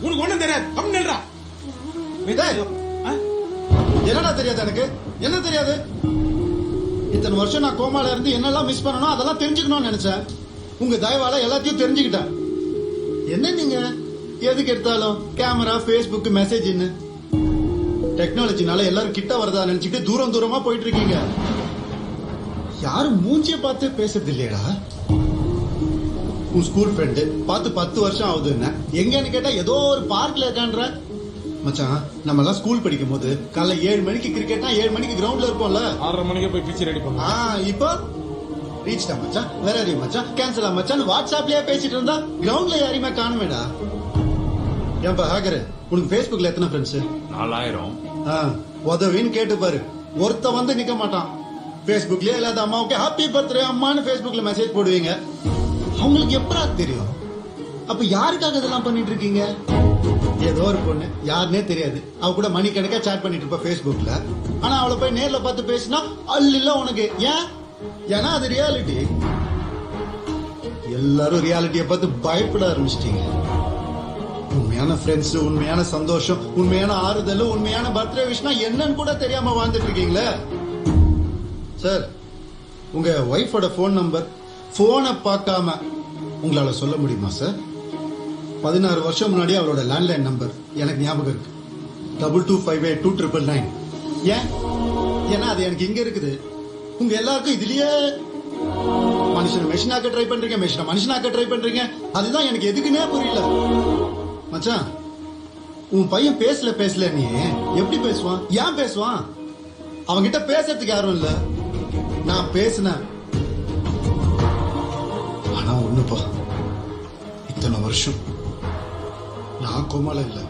உனக்கு ஒண்ணும் தெரியாது. கம்மி நில்றா. ஆ? என்னடா தெரியாது எனக்கு? என்ன தெரியாது? இத்தனை வருஷம் நான் கோமால இருந்து என்னெல்லாம் மிஸ் பண்ணணும் அதெல்லாம் தெரிஞ்சுக்கணும்னு நினைச்சேன். உங்க தயவால எல்லாத்தையும் தெரிஞ்சுக்கிட்டேன். என்ன நீங்க? எதுக்கு எடுத்தாலும் கேமரா ஃபேஸ்புக் மெசேஜ்னு டெக்னாலஜினால எல்லாரும் கிட்ட வரதா நினைச்சுக்கிட்டு தூரம் தூரமா போயிட்டு இருக்கீங்க. யாரும் மூஞ்சிய பார்த்து பேசுறது இல்லையடா. உன் ஸ்கூல் ஃப்ரெண்டு பார்த்து பத்து வருஷம் ஆகுதுன்னு. எங்கன்னு கேட்டா ஏதோ ஒரு பார்க்ல இருக்கான்ற. மச்சான் நம்ம எல்லாம் ஸ்கூல் படிக்கும் போது காலைல ஏழு மணிக்கு கிரிக்கெட்னா ஏழு மணிக்கு கிரவுண்ட்ல இருப்போம்ல. ஆறரை மணிக்கே போய் பிச்சு ரெடி பண்ணு. ஆ இப்போ? ரீச்டா மச்சான். வேற யாரையும் மச்சான்? கேன்சலா மச்சான் வாட்ஸ்அப்லயே பேசிட்டு இருந்தா கிரவுண்ட்ல யாரையுமே காணுமேடா. ஏன்பா ஹேக்கர் உனக்கு Facebookல எத்தனை ஃப்ரெண்ட்ஸ் நாலாயிரம். உதவின்னு கேட்டு பாரு. ஒருத்த வந்து நிக்க மாட்டான். Facebookலயே இல்லாத அம்மாவுக்கு ஹாப்பி பர்த்டே அம்மான்னு Facebookல மெசேஜ் போடுவீங்க. அவங்களுக்கு எப்படா தெரியும்? அப்ப யாருக்காக இதெல்லாம் பண்ணிட்டு இருக்கீங்க ஏதோ ஒரு பொண்ணு யாருனே தெரியாது. அவ கூட மணிக்கணக்கா சேட் பண்ணிட்டு இருப்பா பேஸ்புக்ல ஆனா அவளை போய் நேர்ல பார்த்து பேசினா அல்ல உனக்கு. ஏன்? ஏன்னா அது ரியாலிட்டி எல்லாரும் ரியாலிட்டியை பார்த்து பயப்பட ஆரம்பிச்சிட்டீங்க. உண்மையான ஃப்ரெண்ட்ஸ் உண்மையான சந்தோஷம் உண்மையான ஆறுதல் உண்மையான பர்த்டே விஷனா என்னன்னு கூட தெரியாம வாழ்ந்துட்டு இருக்கீங்களே சார் உங்க ஒய்ஃபோட ஃபோன் நம்பர் போனை பார்க்காம உங்களால் சொல்ல முடியுமா சார் பதினாறு வருஷம் முன்னாடி அவரோட லேண்ட்லைன் நம்பர் எனக்கு ஞாபகம் இருக்கு. Double two five eight two triple nine ஏன்? ஏன்னா அது எனக்கு இங்கே இருக்குது. உங்க எல்லாருக்கும் இதுலயே மனுஷனை மெஷினாக்க ட்ரை பண்றீங்க மெஷினை மனுஷனாக்க ட்ரை பண்றீங்க. அதுதான் எனக்கு எதுக்குன்னே புரியல. மச்சான் உன் பையன் பேசல பேசல நீ எப்படி பேசுவான்? ஏன் பேசுவான்? அவங்கிட்ட பேசுறதுக்கு யாரும் இல்ல. நான் பேசினேன். ஆனா ஒண்ணுப்பா இத்தனை வருஷம் நான் கோமால இல்லை.